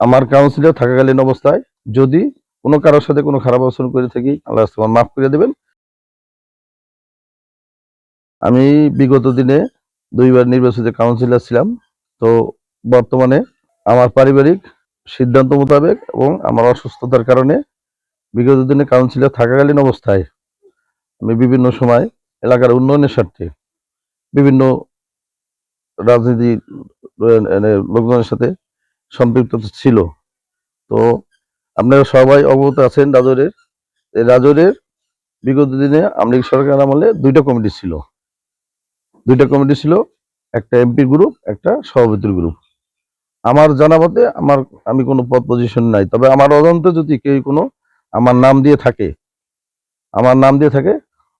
আমার কাউন্সিলর থাকাকালীন অবস্থায় যদি কোনো কারোর সাথে কোনো খারাপ আচরণ করে থাকি, আল্লাহ তোমার মাফ করে দেবেন। আমি বিগত দিনে দুইবার নির্বাচিত কাউন্সিলর ছিলাম। তো বর্তমানে আমার পারিবারিক সিদ্ধান্ত মোতাবেক এবং আমার অসুস্থতার কারণে বিগত দিনে কাউন্সিলর থাকাকালীন অবস্থায় আমি বিভিন্ন সময় এলাকার উন্নয়নের স্বার্থে বিভিন্ন রাজনীতি লোকজনের সাথে সম্পৃক্ত ছিল। তো আপনারা সবাই অবগত আছেন রাজরের। রাজরের বিগত দিনে আমলিগ সরকার আমলে দুইটা কমিটি ছিল। দুইটা কমিটি ছিল, একটা এমপি গ্রুপ, একটা সভাপতির গ্রুপ। আমার জানা মতে আমার, আমি কোনো পদ পজিশন নাই। তবে আমার অজান্তে যদি কেউ কোনো আমার নাম দিয়ে থাকে, আমার নাম দিয়ে থাকে,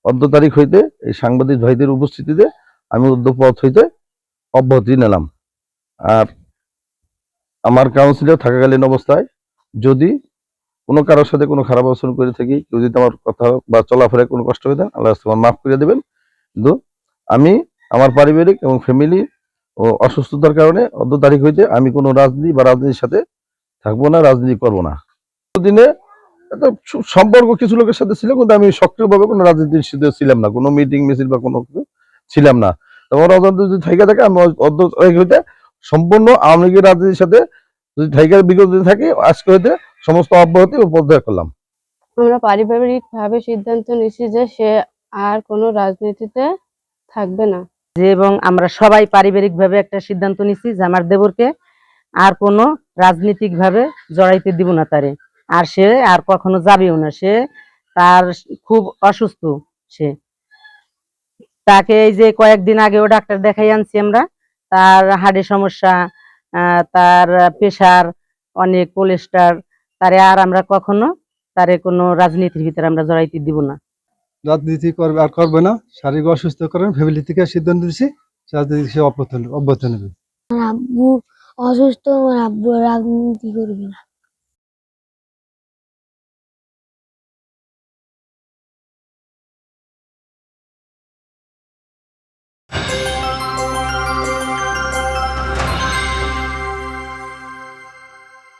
অর্ধ তারিখ হইতে এই সাংবাদিক ভাইদের উপস্থিতিতে আমি উদ্যোগ পথ হইতে অব্যাহতি নিলাম। আর আমার কাউন্সিলর থাকাকালীন অবস্থায় যদি কোনো কারোর সাথে কোনো খারাপ আচরণ করে থাকি, কেউ যদি আমার কথা বা চলাফেরায় কোনো কষ্ট হয়ে দেন আল্লাহ তোমার মাফ করে দেবেন। কিন্তু আমি, আমার পারিবারিক এবং ফ্যামিলি ও অসুস্থতার কারণে অর্ধ তারিখ হইতে আমি কোনো রাজনীতি বা রাজনীতির সাথে থাকব না, রাজনীতি করব না। দিনে সম্পর্ক কিছু লোকের সাথে ছিল, কিন্তু আমি সক্রিয়ভাবে কোনো রাজনীতির সাথে ছিলাম না। কোনো মিটিং মিছিল বা কোনো ছিলাম না। তোমার অজান্তে যদি থাইকা থাকে, আমি অর্ধ হইতে সম্পূর্ণ আওয়ামী লীগের রাজনীতির সাথে যদি থাইকা বিগত দিন থাকি আজকে হইতে সমস্ত অব্যাহতি ও করলাম। আমরা পারিবারিক ভাবে সিদ্ধান্ত নিছি যে সে আর কোনো রাজনীতিতে থাকবে না। যে এবং আমরা সবাই পারিবারিকভাবে একটা সিদ্ধান্ত নিছি যে আমার দেবরকে আর কোনো রাজনৈতিক ভাবে জড়াইতে দিব না তারে। আর সে আর কখনো যাবেও না। সে তার খুব অসুস্থ সে। তাকে এই যে কয়েকদিন আগেও ডাক্তার দেখাই আনছি আমরা। তার হাড়ের সমস্যা আহ, তার প্রেশার অনেক কোলেস্টার তারে আর আমরা কখনো তারে কোনো রাজনীতির ভিতরে আমরা জড়াইতে দিব না। রাজনীতি করবে আর করবে না। শারীরিক অসুস্থ করেন ফ্যামিলি থেকে সিদ্ধান্ত দিচ্ছি রাজনীতি সে অব্যাহত নেবে। আব্বু অসুস্থ আব্বু রাজনীতি করবে না।